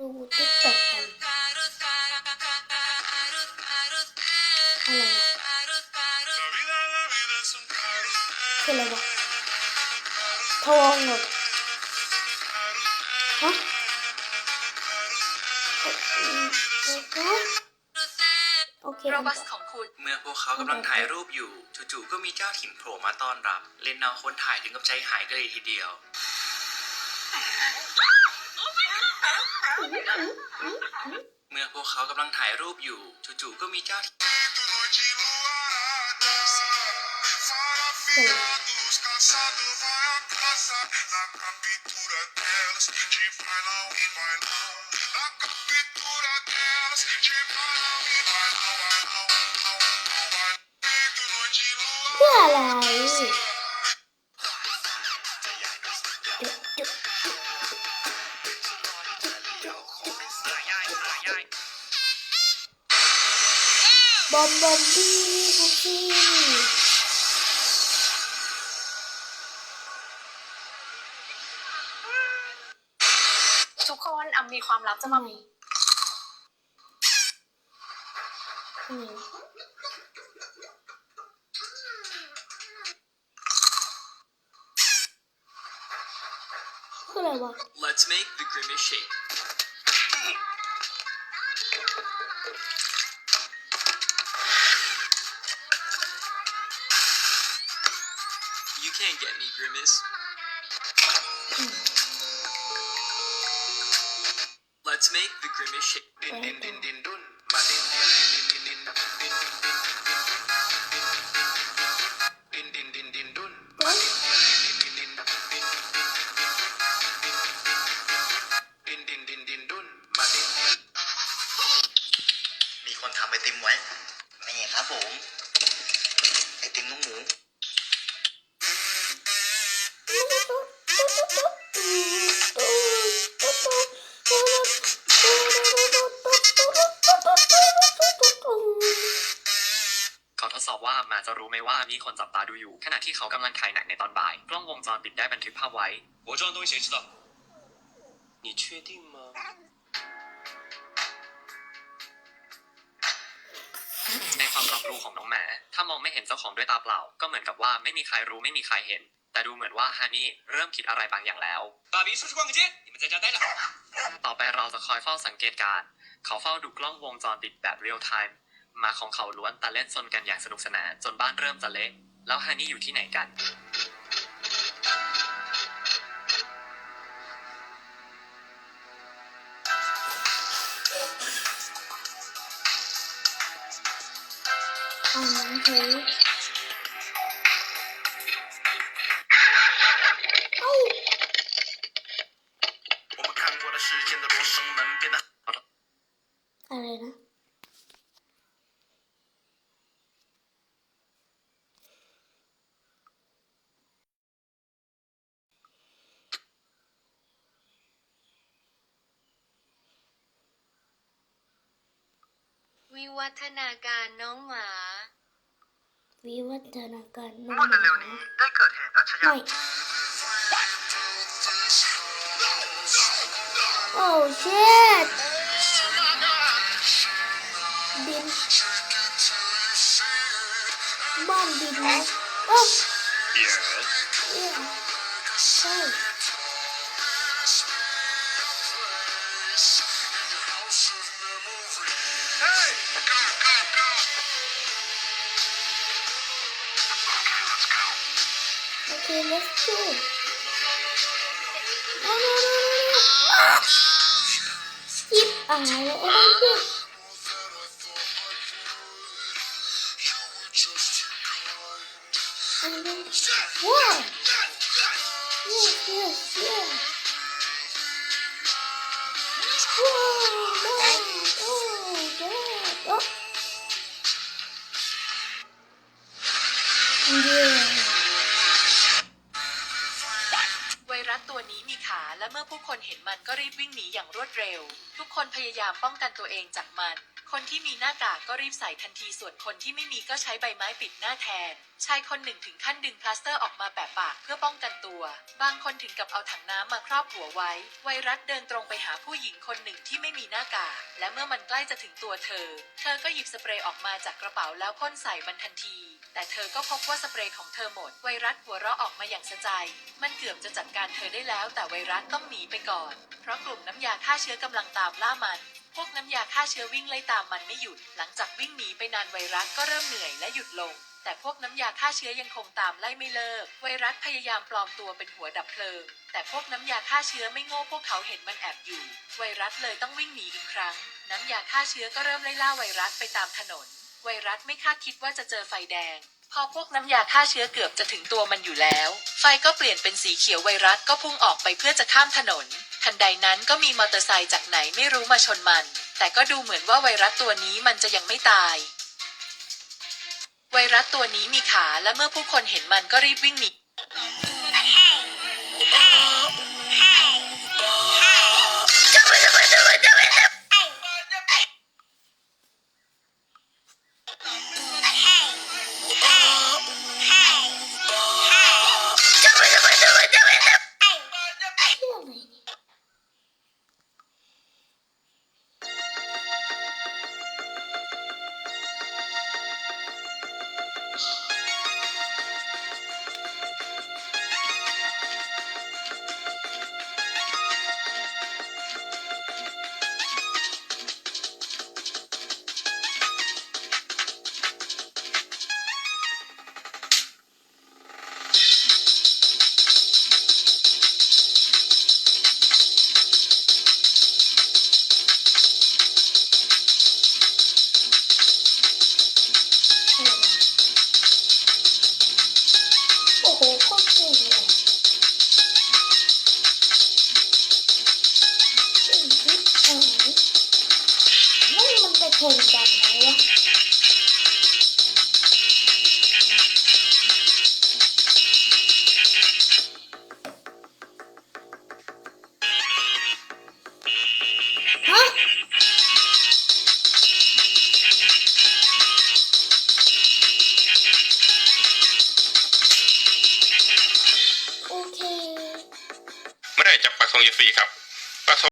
ดูติ๊กต็อกกันอะไรอะคืออะไรวะทองเหรอฮะเอ่อโอเคโรบัสของคุณเมื่อพวกเขากำลังถ่ายรูปอยู่จู่ๆก็มีเจ้าถิ่นโผล่มาต้อนรับ เล่นเอาคนถ่ายถึงกับใจหายกันเลยทีเดียว เมื่อพวกเขากำลังถ่ายรูปอยู่จู่ๆก็มีเจ้าถิ่นคืออะไร บอมบอมบี้คุกกี้ทุกคนอำมีความลับจะมาอืมคืออะไรวะ Let's make the grimace shape You can't get me grimace. Let's make the grimace shape ดสอบว่าหมาจะรู้ไหมว่ามีคนจับตาดูอยู่ ขณะที่เขากำลังถ่ายหนังในตอนบ่าย กล้องวงจรปิดได้บันทึกภาพไว้我这样东西谁知道你确定吗 ในความรับรู้ของน้องหมา ถ้ามองไม่เห็นเจ้าของด้วยตาเปล่า ก็เหมือนกับว่าไม่มีใครรู้ไม่มีใครเห็น แต่ดูเหมือนว่าฮานี่เริ่มคิดอะไรบางอย่างแล้ว爸比出去逛个街你们在家待着ต่อไปเราจะคอยเฝ้าสังเกตการณ์เขาเฝ้าดูกล้องวงจรปิดแบบเรียลไทม์ห มาของเขาล้วนตาเล่นสนกันอย่างสนุกสนานจนบ้านเริ่มจะเละแล้วฮันนี่อยู่ที่ไหนกันออะไรนะ วิวัฒนาการน้องหมา วิวัฒนาการน้องเมื่อเร็วๆนี้ได้เกิดเหตุอาชญากรไม่โอ้เชิดดินบ้านดินนะโอ้เอี่ยใช่ Okay, let's go. No, no, no, no, no. Ah! Keep eye over here. And then, whoa! Yes, yes, yes. และเมื่อผู้คนเห็นมันก็รีบวิ่งหนีอย่างรวดเร็ว ทุกคนพยายามป้องกันตัวเองจากมัน คนที่มีหน้ากากก็รีบใส่ทันทีส่วนคนที่ไม่มีก็ใช้ใบไม้ปิดหน้าแทน ชายคนหนึ่งถึงขั้นดึงพลาสเตอร์ออกมาแปะปากเพื่อป้องกันตัว บางคนถึงกับเอาถังน้ำมาครอบหัวไว้ ไวรัสเดินตรงไปหาผู้หญิงคนหนึ่งที่ไม่มีหน้ากาก และเมื่อมันใกล้จะถึงตัวเธอ เธอก็หยิบสเปรย์ออกมาจากกระเป๋าแล้วพ่นใส่มันทันที แต่เธอก็พบว่าสเปรย์ของเธอหมด ไวรัสหัวเราะออกมาอย่างสะใจ มันเกือบจะจัดการเธอได้แล้ว แต่ไวรัสต้องหนีไปก่อน เพราะกลุ่มน้ำยาฆ่าเชื้อกำลังตามล่ามัน พวกน้ำยาฆ่าเชื้อวิ่งไล่ตามมันไม่หยุด หลังจากวิ่งหนีไปนานไวรัสก็เริ่มเหนื่อยและหยุดลง แต่พวกน้ำยาฆ่าเชื้อยังคงตามไล่ไม่เลิก ไวรัสพยายามปลอมตัวเป็นหัวดับเพลิง แต่พวกน้ำยาฆ่าเชื้อไม่โง่พวกเขาเห็นมันแอบอยู่ ไวรัสเลยต้องวิ่งหนีอีกครั้ง น้ำยาฆ่าเชื้อก็เริ่มไล่ล่าไวรัสไปตามถนน ไวรัสไม่คาดคิดว่าจะเจอไฟแดง พอพวกน้ำยาฆ่าเชื้อเกือบจะถึงตัวมันอยู่แล้ว ไฟก็เปลี่ยนเป็นสีเขียวไวรัสก็พุ่งออกไปเพื่อจะข้ามถนน ทันใดนั้นก็มีมอเตอร์ไซค์จากไหนไม่รู้มาชนมัน แต่ก็ดูเหมือนว่าไวรัสตัวนี้มันจะยังไม่ตาย ไวรัสตัวนี้มีขาและเมื่อผู้คนเห็นมันก็รีบวิ่งหนี นี่มั